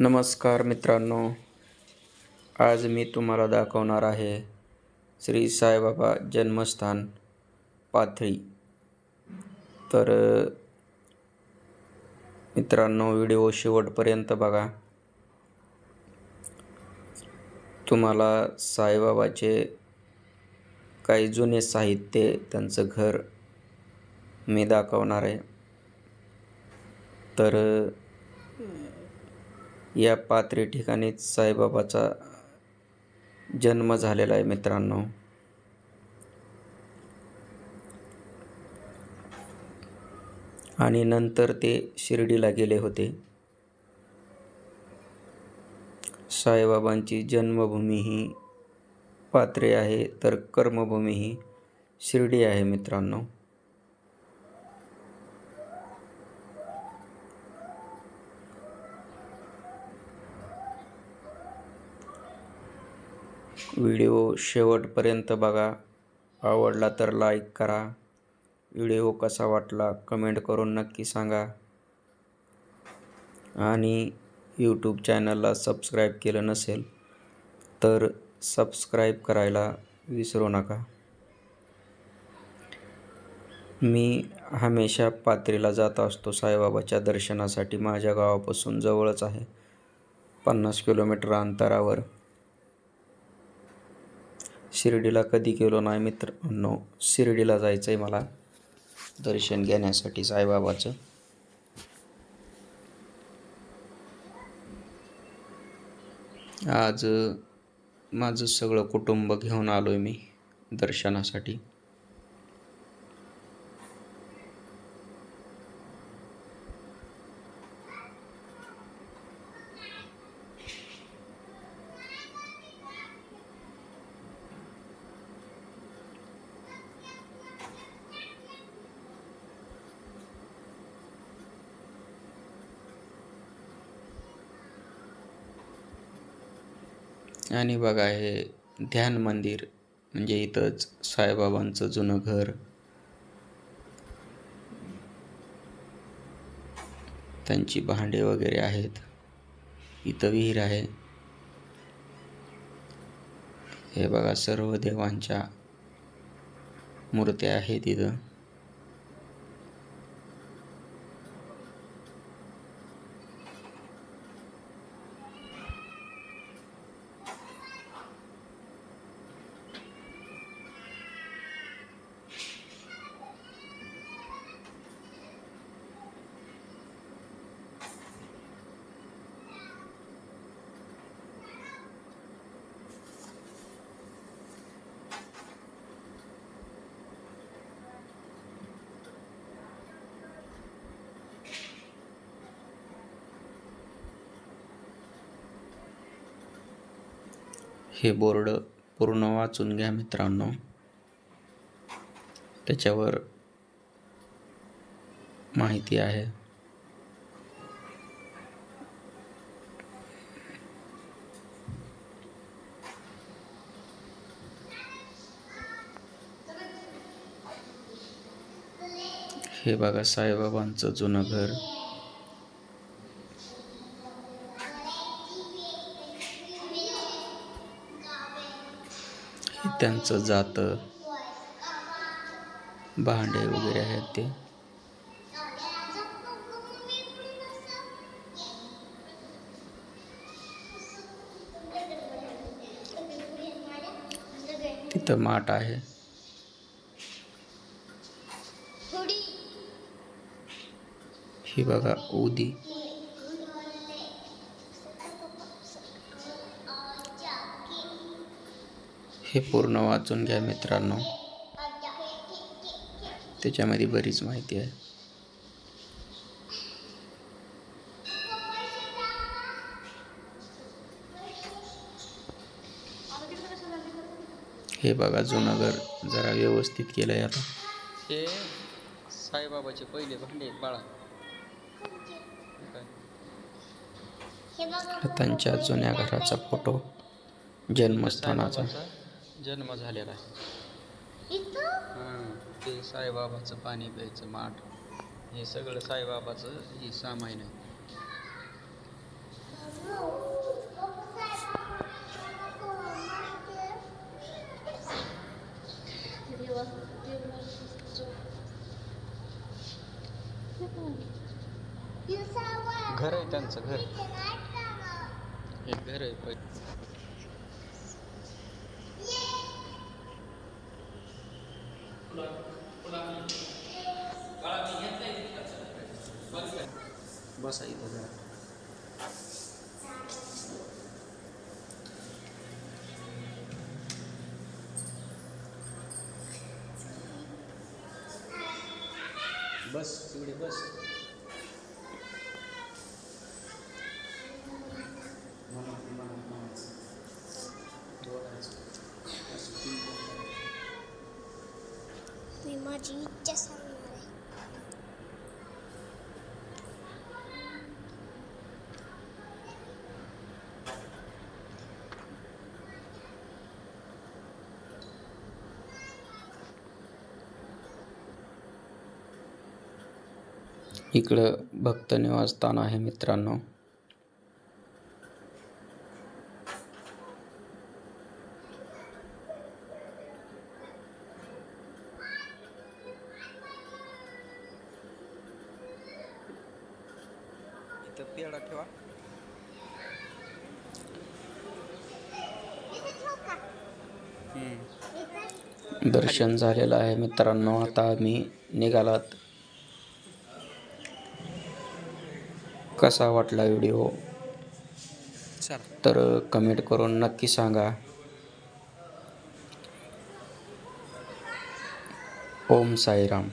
नमस्कार मित्रांनो आज मी तुम्हाला दाखवणार आहे श्री साईबाबा जन्मस्थान पाथळी तर मित्रांनो व्हिडिओ शेवटपर्यंत बघा. तुम्हाला साईबाबाचे काही जुने साहित्य त्यांचं घर मी दाखवणार आहे. तर या पात्री ठिकाणीच साईबाबाचा जन्म झालेला आहे मित्रांनो. आणि नंतर ते शिर्डीला गेले होते. साईबाबांची जन्मभूमी ही पात्रे आहे तर कर्मभूमी ही शिर्डी आहे मित्रांनो. व्हिडिओ शेवटपर्यंत बघा. आवडला तर लाईक करा. व्हिडिओ कसा वाटला कमेंट करून नक्की सांगा. आणि यूट्यूब चॅनलला सबस्क्राईब केलं नसेल तर सबस्क्राईब करायला विसरू नका. मी हमेशा पात्रीला जात असतो. साईबाबाच्या दर्शनासाठी माझ्या गावापासून जवळच आहे. पन्नास किलोमीटर अंतरावर. शिर्डीला कधी गेलो नाही मित्रांनो शिर्डीला जायचं आहे मला. दर्शन घेण्यासाठी साईबाबाचं. आज माझं सगळं कुटुंब घेऊन आलो आहे मी दर्शनासाठी. आणि बघा हे ध्यान मंदिर म्हणजे इथंच साईबाबांचं जुनं घर. त्यांची भांडे वगैरे आहेत. इथं विहीर आहे. हे बघा सर्व देवांच्या मूर्त्या आहेत इथं. हे बोर्ड पूर्ण वाचून घ्या मित्रांनो. त्याच्यावर माहिती आहे. हे बघा साईबाबांचं जुनं घर. त्यांचं जातं. भांडे वगैरे आहेत ते. तिथं माठ आहे. ही बघा उदी. हे पूर्ण वाचून घ्या मित्रांनो. त्याच्यामध्ये बरीच माहिती आहे. हे बघा जुनं घर जरा व्यवस्थित केलं आता. हे साईबाबाचे पहिले भांडे बाळा. त्यांच्या जुन्या घराचा फोटो जन्मस्थानाचा. जन्म झालेला आहे. ते साईबाबाचं पाणी प्यायचं माठ. हे सगळं साईबाबाचं ही सामायन आहे. घर आहे त्यांचं घर. हे घर आहे. पै बसा इथं जरा बस तिकडे बस इकडं भक्त निवासस्थान आहे मित्रांनो. ठेवा. दर्शन झालेलं आहे मित्रांनो. आता आम्ही निघालात. कसा वाटला व्हिडिओ तर कमेंट करून नक्की सांगा. ओम साईराम.